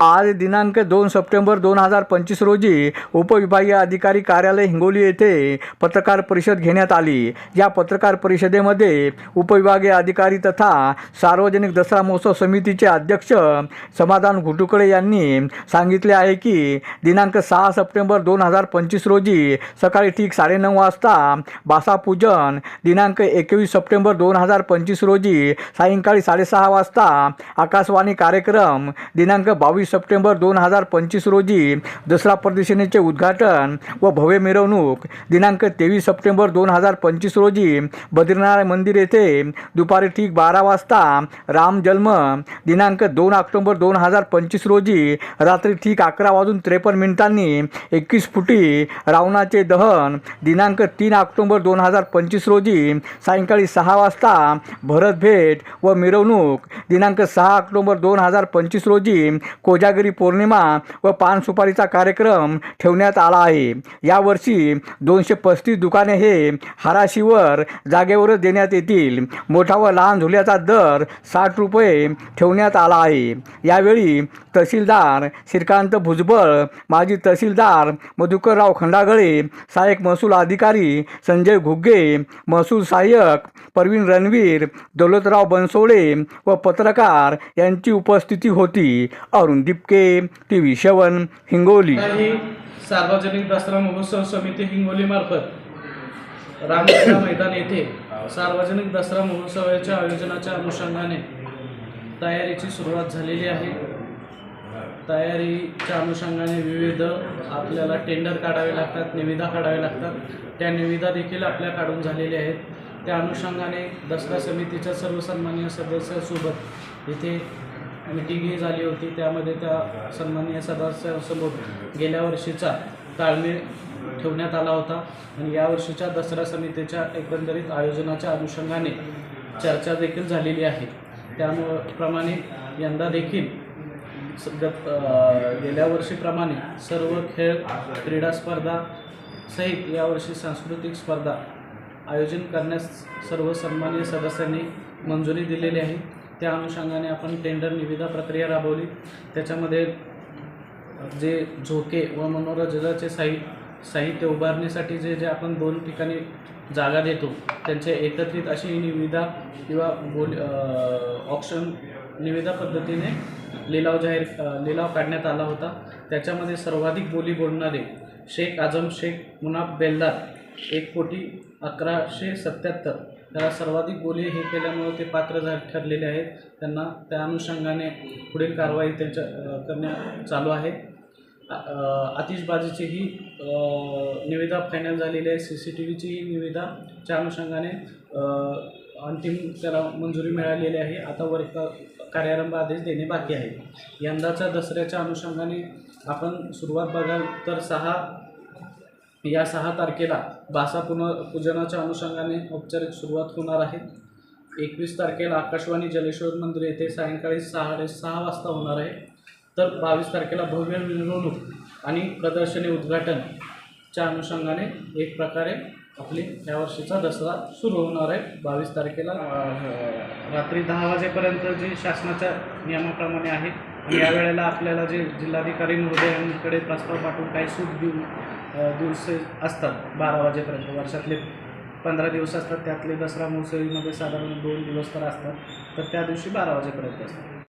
आज दिनांक दोन सप्टेंबर दोन हजार पंचवीस रोजी उपविभागीय अधिकारी कार्यालय हिंगोली येथे पत्रकार परिषद घेण्यात आली. या पत्रकार परिषदेमध्ये उपविभागीय अधिकारी तथा सार्वजनिक दसरा महोत्सव समितीचे अध्यक्ष समाधान घुटुकडे यांनी सांगितले आहे की दिनांक सहा सप्टेंबर दोन हजार पंचवीस रोजी सकाळी ठीक साडेनऊ वाजता बासापूजन दिनांक एकवीस सप्टेंबर दोन हजार पंचवीस रोजी सायंकाळी साडेसहा वाजता आकाशवाणी कार्यक्रम दिनांक बावीस सप्टेंबर दोन हजार पंचवीस रोजी दसरा प्रदर्शनीचे उद्घाटन व भव्य मिरवणूक दिनांक तेवीस सप्टेंबर दोन हजार पंचवीस रोजी बद्रीनारायण मंदिर येथे दुपारी ठीक बारा वाजता राम जन्म दिनांक दोन ऑक्टोबर दोन हजार पंचवीस रोजी रात्री ठीक अकरा वाजून त्रेपन्न मिनिटांनी एकवीस फुटी रावणाचे दहन दिनांक तीन ऑक्टोबर दोन हजार पंचवीस रोजी सायंकाळी सहा वाजता भरत भेट व मिरवणूक दिनांक सहा ऑक्टोबर दोन हजार पंचवीस रोजी कोजागिरी पौर्णिमा व पान सुपारीचा कार्यक्रम ठेवण्यात आला आहे. यावर्षी दोनशे पस्तीस दुकाने हे हाराशीवर जागेवरच देण्यात येतील. मोठा व लहान झुल्याचा दर साठ रुपये ठेवण्यात आला आहे. यावेळी तहसीलदार श्रीकांत भुजबळ माजी तहसीलदार मधुकरराव खंडागळे सहाय्यक महसूल अधिकारी संजय घुग्गे महसूल सहाय्यक परवीन रणवीर दौलतराव बनसोडे व पत्रकार यांची उपस्थिती होती. Arun Dipke T V seven Hingoli. ही सार्वजनिक दसरा महोत्सव समिती हिंगोलीमार्फत रामलीला मैदान येथे सार्वजनिक दसरा महोत्सवाच्या आयोजनाच्या अनुषंगाने तयारीची सुरुवात झालेली आहे. तयारीच्या अनुषंगाने विविध आपल्याला टेंडर काढावे लागतात निविदा काढाव्या लागतात. त्या निविदा देखील आपल्या काढून झालेल्या आहेत. त्या अनुषंगाने दसरा समितीच्या सर्वसन्मान्य सदस्यासोबत सदस्यांसोबत इथे मिटिंगही झाली होती. त्यामध्ये त्या सन्माननीय सदस्यांसमोर गेल्या वर्षीचा ताळमेळ ठेवण्यात आला होता. आणि यावर्षीच्या दसरा समितीच्या एकंदरीत आयोजनाच्या अनुषंगाने चर्चा देखील झालेली आहे. त्यामुळं प्रमाणे यंदा देखील सध्या गेल्या वर्षीप्रमाणे सर्व खेळ क्रीडा स्पर्धा सहित यावर्षी सांस्कृतिक स्पर्धा आयोजन करण्यास सर्व सन्मान्य सदस्यांनी मंजुरी दिलेली आहे. त्या अनुषंगाने आपण टेंडर निविदा प्रक्रिया राबवली. त्याच्यामध्ये जे झोके व मनोरंजनाचे साहि साहित्य उभारण्यासाठी जे जे आपण दोन ठिकाणी जागा देतो त्यांचे एकत्रित अशी निविदा किंवा बोल ऑप्शन निविदा पद्धतीने लिलाव जाहीर लिलाव काढण्यात आला होता. त्याच्यामध्ये सर्वाधिक बोली बोलणारे शेख आझम शेख मुनाफ बेल्दार एक कोटी अकराशे सत्याहत्तर. त्याला सर्वाधिक बोली हे केल्यामुळे ते पात्र झा ठरलेले आहेत. त्यांना त्या अनुषंगाने पुढील कारवाई त्यांच्या करण्या चालू आहे. अ, आतिषबाजीचीही निविदा फायनल झालेली आहे. सी सी टी व्हीचीही निविदाच्या अनुषंगाने अंतिम त्याला मंजुरी मिळालेली आहे. आता वर कार्यारंभ आदेश देणे बाकी आहे. यंदाच्या दसऱ्याच्या अनुषंगाने आपण सुरुवात बघाल तर सहा या सहा तारखेला बासा पुन पूजनाच्या अनुषंगाने औपचारिक सुरुवात होणार आहे. एकवीस तारखेला आकाशवाणी जलेश्वर मंदिर येथे सायंकाळी साडेसहा वाजता होणार आहे. तर बावीस तारखेला भव्य मिरवणूक आणि प्रदर्शनी उद्घाटनच्या अनुषंगाने एक प्रकारे आपली यावर्षीचा दसरा सुरू होणार आहे. बावीस तारखेला रात्री दहा वाजेपर्यंत जे शासनाच्या नियमाप्रमाणे आहे. यावेळेला आपल्याला जे जिल्हाधिकारी महोदयांकडे प्रस्ताव पाठवून काही सूट देऊन दिवस असतात बारा वाजेपर्यंत वर्षातले. पंधरा दिवस असतात त्यातले दसरा मोसळीमध्ये साधारण दोन दिवस तर असतात तर त्या दिवशी बारा वाजेपर्यंत असतात.